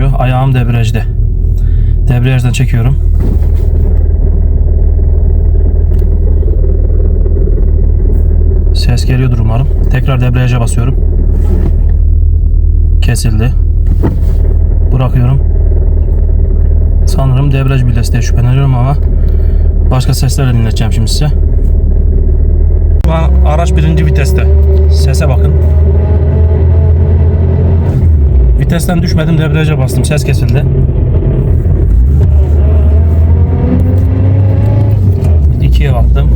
çalışıyor. Ayağım debriyajda. Debriyajdan çekiyorum. Ses geliyordur umarım. Tekrar debriyaja basıyorum. Kesildi. Bırakıyorum. Sanırım debriyaj bilesi diye şüpheleniyorum ama başka seslerle dinleteceğim şimdi size. Araç birinci viteste. Sese bakın. Vitesten düşmedim debriyaja bastım. Ses kesildi. İkiye baktım.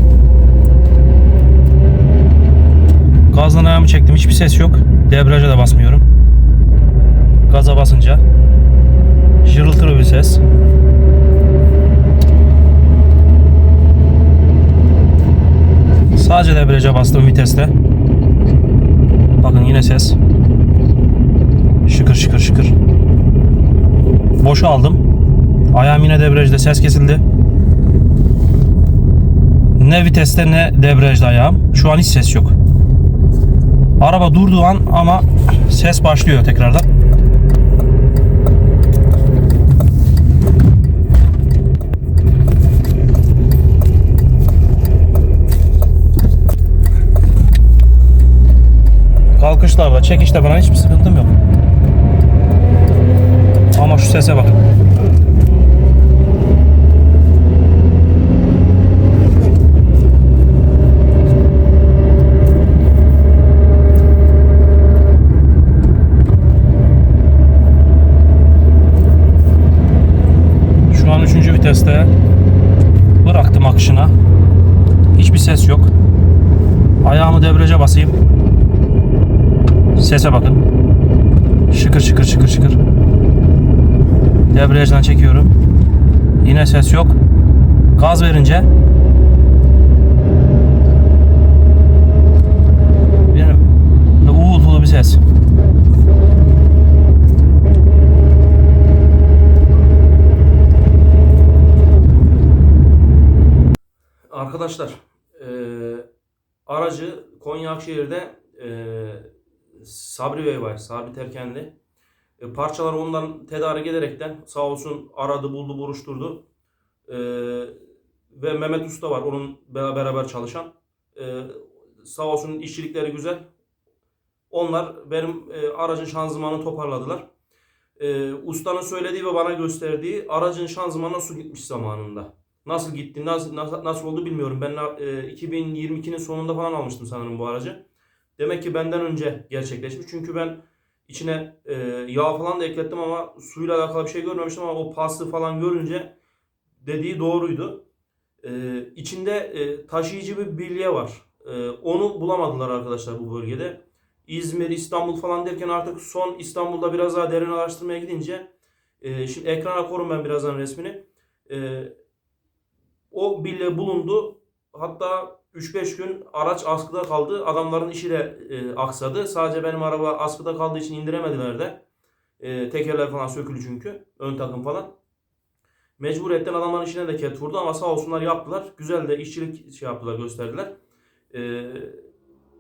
Gazdan ayağımı çektim. Hiçbir ses yok. Debriyaja da basmıyorum. Gaza basınca jırıltılı bir ses. Sadece debriyaja bastım viteste. Bakın yine ses. Şıkır şıkır şıkır. Boşa aldım. Ayağım yine debriyajda ses kesildi. Ne viteste ne debriyajda ayağım. Şu an hiç ses yok. Araba durduğu an ama ses başlıyor tekrardan. Kalkışlarda, çekişte falan hiçbir sıkıntım yok. Ama şu sese bakın. Şu an 3. viteste bıraktım akışına. Hiçbir ses yok. Ayağımı debriyaja basayım. Sese bakın. Şıkır şıkır şıkır şıkır. Debriyajdan çekiyorum. Yine ses yok. Gaz verince bir uğultulu bir ses. Arkadaşlar, eee, aracı Konya Akşehir'de eee Sabri Bey var, Sabri Terkenli. E, parçaları ondan tedarik ederekten sağ olsun aradı, buldu, buruşturdu. E, ve Mehmet Usta var, onun bera- beraber çalışan. E, sağ olsun işçilikleri güzel. Onlar benim e, aracın şanzımanını toparladılar. E, ustanın söylediği ve bana gösterdiği aracın şanzımanına su gitmiş zamanında. Nasıl gitti, nasıl, nasıl, nasıl oldu bilmiyorum. Ben e, 2022'nin sonunda falan almıştım sanırım bu aracı. Demek ki benden önce gerçekleşmiş. Çünkü ben içine e, yağ falan da eklettim ama suyla alakalı bir şey görmemiştim ama o paslı falan görünce dediği doğruydu. E, içinde e, taşıyıcı bir bilye var. E, onu bulamadılar arkadaşlar bu bölgede. İzmir, İstanbul falan derken artık son İstanbul'da biraz daha derin araştırmaya gidince e, şimdi ekrana korum ben birazdan resmini. E, o bilye bulundu. Hatta 3-5 gün araç askıda kaldı. Adamların işi de e, aksadı. Sadece benim araba askıda kaldığı için indiremediler de. E, tekerler falan sökülü çünkü. Ön takım falan. Mecburiyetten adamların işine de ket vurdu ama sağ olsunlar yaptılar. Güzel de işçilik şey yaptılar gösterdiler. E,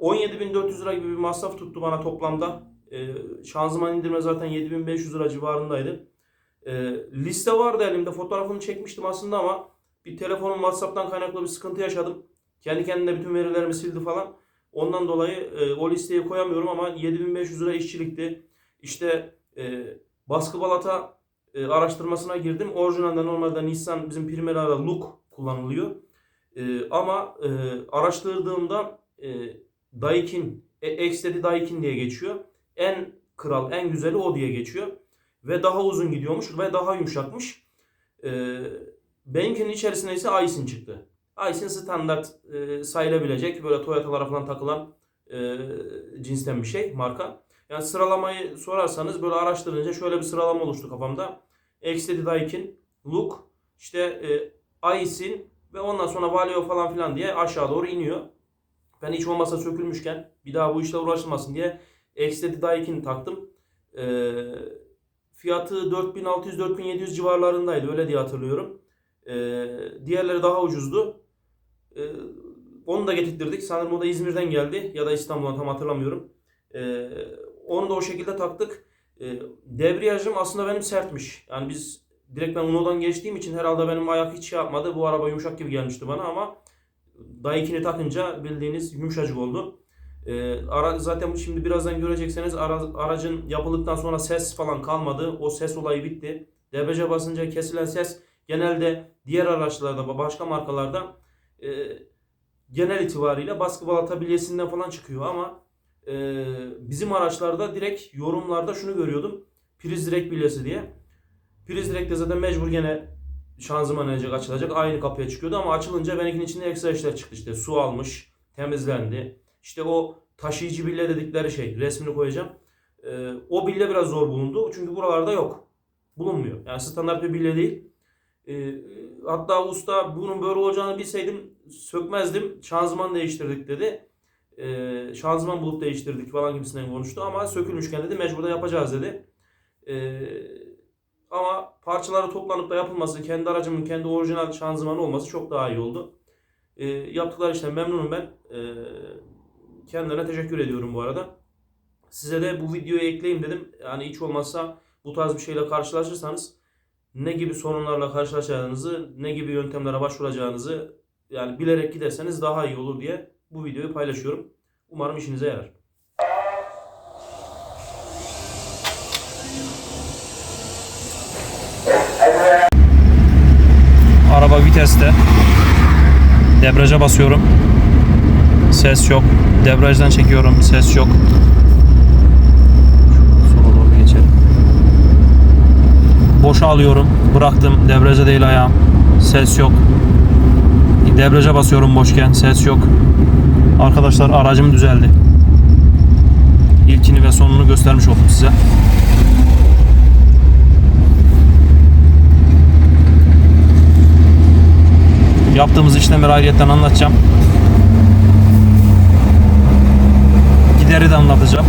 17.400 lira gibi bir masraf tuttu bana toplamda. E, şanzıman indirme zaten 7500 lira civarındaydı. E, liste vardı elimde. Fotoğrafını çekmiştim aslında ama bir telefonun WhatsApp'tan kaynaklı bir sıkıntı yaşadım. Kendi kendine bütün verilerimi sildi falan. Ondan dolayı e, o listeye koyamıyorum ama 7500 lira işçilikti. İşte e, baskı balata e, araştırmasına girdim. Orijinalde normalde Nissan bizim Primera'da Look kullanılıyor. E, ama e, araştırdığımda e, Daikin, e, X dedi Daikin diye geçiyor. En kral, en güzeli o diye geçiyor. Ve daha uzun gidiyormuş ve daha yumuşakmış. E, benimkinin içerisinde ise Aisin çıktı. Aisin standart e, sayılabilecek böyle Toyota'lara falan takılan e, cinsten bir şey marka. Yani sıralamayı sorarsanız böyle araştırınca şöyle bir sıralama oluştu kafamda. Extended Daikin, Look, işte e, Aisin ve ondan sonra Valeo falan filan diye aşağı doğru iniyor. Ben hiç olmazsa sökülmüşken bir daha bu işle uğraşılmasın diye Extended Daikin taktım. E, fiyatı 4600-4700 civarlarındaydı öyle diye hatırlıyorum. E, diğerleri daha ucuzdu. Ee, onu da getirttirdik. Sanırım o da İzmir'den geldi ya da İstanbul'dan tam hatırlamıyorum. Ee, onu da o şekilde taktık. E, debriyajım aslında benim sertmiş. Yani biz direkt ben Uno'dan geçtiğim için herhalde benim ayak hiç şey yapmadı. Bu araba yumuşak gibi gelmişti bana ama Daikin'i takınca bildiğiniz yumuşacık oldu. E, ara, zaten şimdi birazdan görecekseniz ara- aracın yapıldıktan sonra ses falan kalmadı. O ses olayı bitti. Debriyaja basınca kesilen ses genelde diğer araçlarda başka markalarda e, genel itibariyle baskı balata bilyesinden falan çıkıyor ama e, bizim araçlarda direkt yorumlarda şunu görüyordum. Priz direkt bilyesi diye. Priz direkte zaten mecbur gene şanzıman inecek açılacak. Aynı kapıya çıkıyordu ama açılınca benimkinin içinde ekstra işler çıktı. İşte su almış temizlendi. İşte o taşıyıcı bille dedikleri şey resmini koyacağım. Ee, o bille biraz zor bulundu. Çünkü buralarda yok. Bulunmuyor. Yani standart bir bille değil. Ee, hatta usta bunun böyle olacağını bilseydim sökmezdim şanzıman değiştirdik dedi Ee, şanzıman bulup değiştirdik falan gibisinden konuştu ama sökülmüşken dedi mecbur da yapacağız dedi Ee, ama parçaları toplanıp da yapılması, kendi aracımın kendi orijinal şanzımanı olması çok daha iyi oldu. Ee, yaptıkları işten memnunum ben. Ee, kendilerine teşekkür ediyorum bu arada. Size de bu videoyu ekleyeyim dedim. Yani hiç olmazsa bu tarz bir şeyle karşılaşırsanız ne gibi sorunlarla karşılaşacağınızı, ne gibi yöntemlere başvuracağınızı yani bilerek giderseniz daha iyi olur diye bu videoyu paylaşıyorum. Umarım işinize yarar. Araba viteste. Debriyaja basıyorum. Ses yok. Debriyajdan çekiyorum. Ses yok. Sola doğru geçelim. Boşa alıyorum. Bıraktım. Debriyaja değil ayağım. Ses yok. Debriyaja basıyorum boşken. Ses yok. Arkadaşlar aracım düzeldi. İlkini ve sonunu göstermiş oldum size. Yaptığımız işlemleri ayrıyetten anlatacağım. Gideri de anlatacağım.